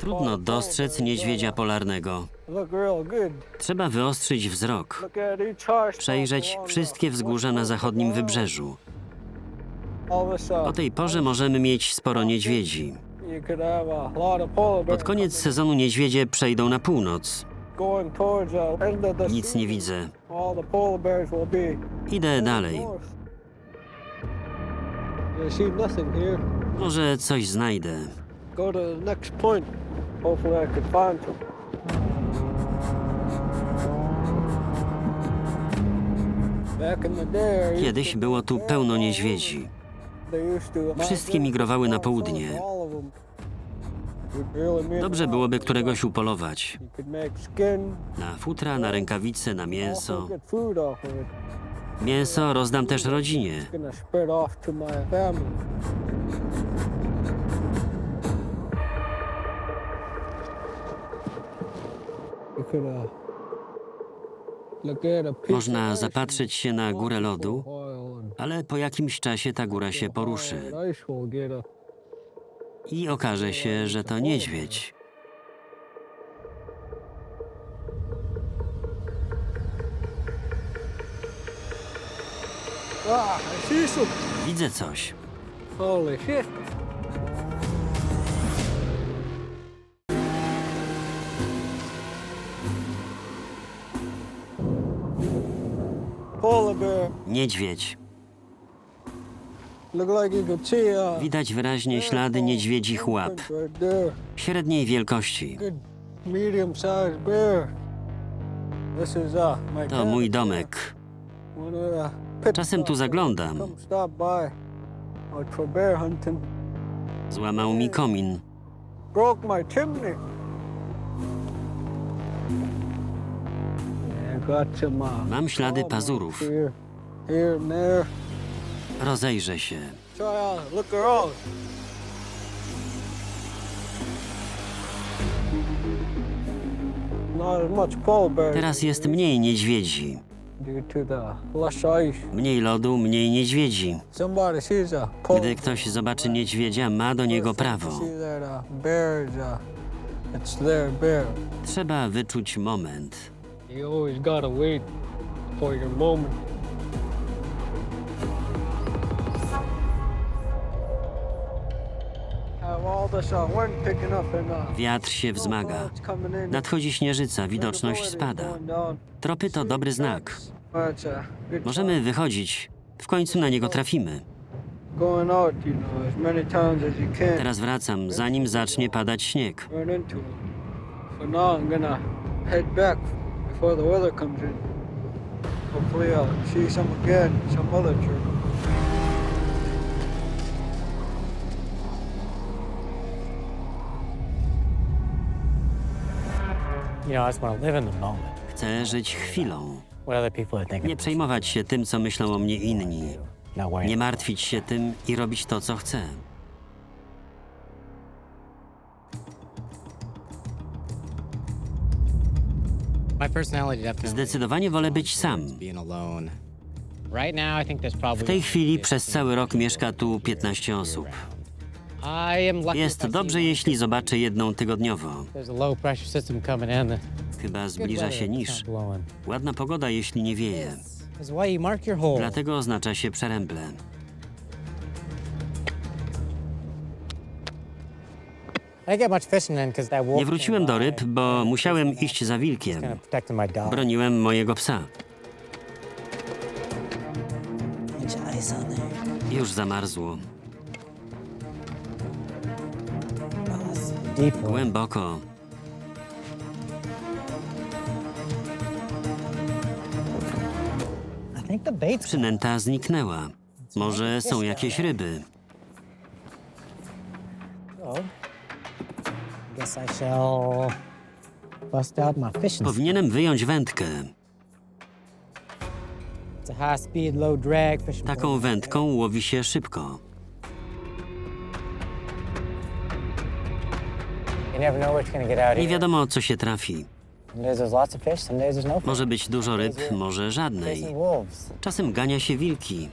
Trudno spot a dostrzec niedźwiedzia polarnego. Real good. Trzeba wyostrzyć wzrok, przejrzeć the wszystkie wzgórza na zachodnim wybrzeżu. Uh, O tej porze możemy mieć sporo niedźwiedzi. Pod koniec sezonu niedźwiedzie przejdą na północ. Nic nie widzę. Idę dalej. Może coś znajdę. Go to the next point. Hopefully I could find some. Back in the day, I used Kiedyś było tu pełno niedźwiedzi. Wszystkie migrowały na południe. Them. Dobrze them byłoby któregoś upolować. Na futra, na rękawice, na mięso. Mięso rozdam też rodzinie. Można zapatrzeć się na górę lodu, ale po jakimś czasie ta góra się poruszy i okaże się, że to niedźwiedź. Widzę coś. Holy shit. Niedźwiedź. Uh, Widać wyraźnie ślady niedźwiedzich łap, średniej wielkości. Uh To mój domek. Czasem tu zaglądam. Złamał mi komin. Uh, Mam ślady pazurów. Here, and there. Rozejrzę się. Try out, look around. Not as much polar Teraz jest mniej niedźwiedzi. due to the lush ice. Mniej lodu, mniej niedźwiedzi. Somebody sees a polar Gdy ktoś zobaczy niedźwiedzia, ma do niego prawo. See that uh, bear is uh, it's their bear. Trzeba wyczuć moment. You always gotta wait for your moment. Wiatr się wzmaga. Nadchodzi śnieżyca, widoczność spada. Tropy to dobry znak. Możemy wychodzić. W końcu na niego trafimy. Teraz wracam, zanim zacznie padać śnieg. Hopefully, I'll see some again, some other trip. Chcę żyć chwilą. What other people are thinking. Nie przejmować się tym, co myślą o mnie inni. Nie martwić się tym i robić to, co chcę. Zdecydowanie wolę być sam. W tej chwili przez cały rok mieszka tu 15 osób. Jest dobrze, jeśli zobaczę jedną tygodniowo. Chyba zbliża się niż. Ładna pogoda, jeśli nie wieje. Dlatego oznacza się przeręble. Nie wróciłem do ryb, bo musiałem iść za wilkiem. Broniłem mojego psa. Już zamarzło. Deep one. Głęboko. I think the bait's Przynęta zniknęła. Może są jakieś ryby. So, guess I shall bust out my fishing. Powinienem wyjąć wędkę. It's a high speed, low drag fishing. Taką wędką łowi się szybko. Nie wiadomo, co się trafi. Może być dużo ryb, może żadnej. Czasem gania się wilki.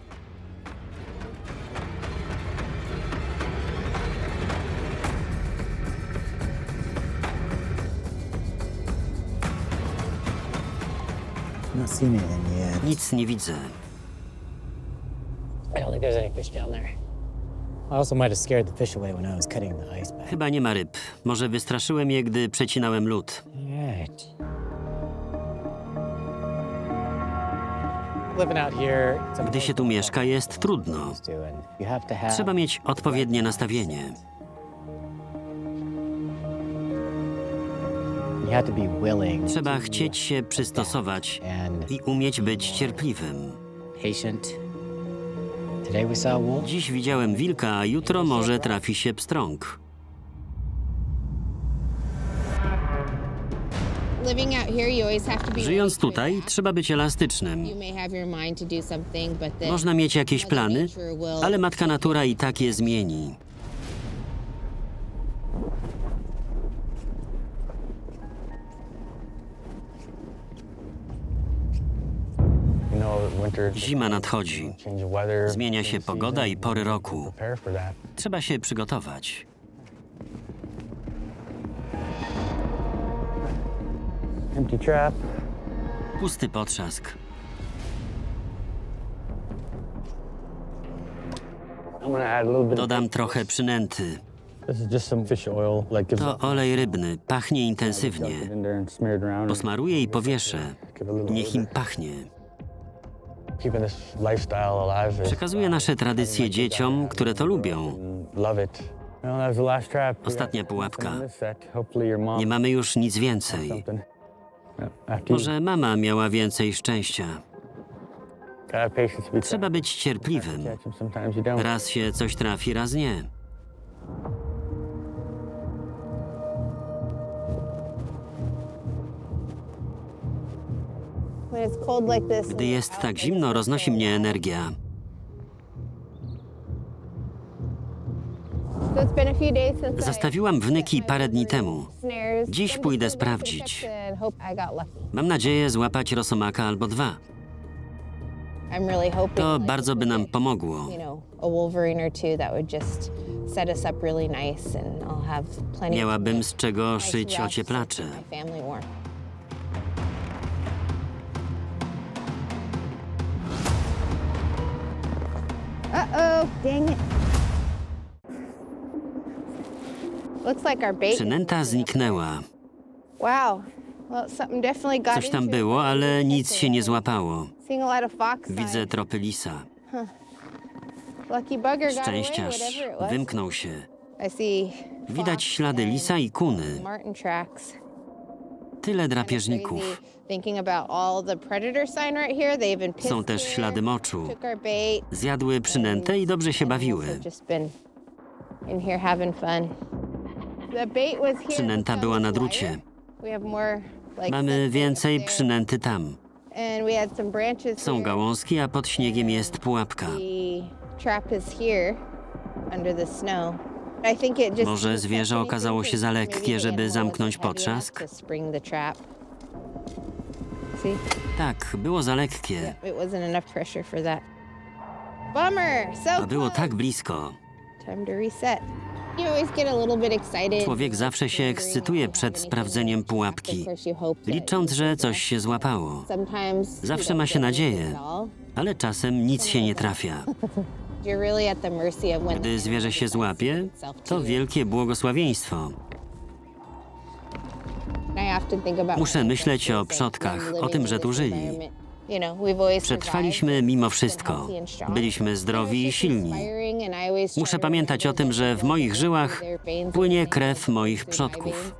Nic nie widzę. I don't think there's any fish down there. Chyba nie ma ryb. Może wystraszyłem je, gdy przecinałem lód. Gdy się tu mieszka, jest trudno. Trzeba mieć odpowiednie nastawienie. Trzeba chcieć się przystosować i umieć być cierpliwym. Dziś widziałem wilka, a jutro może trafi się pstrąg. Living out here, you always have to be Żyjąc tutaj, trzeba być elastycznym. You may have your mind to do something, but then Można mieć jakieś plany, ale matka natura i tak je zmieni. Zima nadchodzi. Zmienia się pogoda i pory roku. Trzeba się przygotować. Pusty potrzask. Dodam trochę przynęty. To olej rybny. Pachnie intensywnie. Posmaruję i powieszę. Niech im pachnie. Przekazuję nasze tradycje dzieciom, które to lubią. Ostatnia pułapka. Nie mamy już nic więcej. Może mama miała więcej szczęścia. Trzeba być cierpliwym. Raz się coś trafi, raz nie. Gdy jest tak zimno, roznosi mnie energia. Zostawiłam wnyki parę dni temu. Dziś pójdę sprawdzić. Mam nadzieję złapać rosomaka albo dwa. To bardzo by nam pomogło. you know, a wolverine or Uh-oh, dang it. Looks like our bait. Przynęta zniknęła. Wow. Well, something definitely got Coś tam into it. było, ale nic się nie złapało. Seeing a lot of fox Widzę signs. tropy lisa. Lucky bugger got away, Szczęściarz. whatever it was. Wymknął się. I see Widać ślady lisa i kuny. Martin tracks. Tyle drapieżników. Są też ślady moczu. Zjadły przynętę i dobrze się bawiły. Przynęta była na drucie. Mamy więcej przynęty tam. Są gałązki, a pod śniegiem jest pułapka. Może zwierzę okazało się za lekkie, żeby zamknąć potrzask? Tak, było za lekkie. A było tak blisko. Człowiek zawsze się ekscytuje przed sprawdzeniem pułapki, licząc, że coś się złapało. Zawsze ma się nadzieję, ale czasem nic się nie trafia. Gdy zwierzę się złapie, to wielkie błogosławieństwo. Muszę myśleć o przodkach, o tym, że tu żyli. Przetrwaliśmy mimo wszystko. Byliśmy zdrowi i silni. Muszę pamiętać o tym, że w moich żyłach płynie krew moich przodków.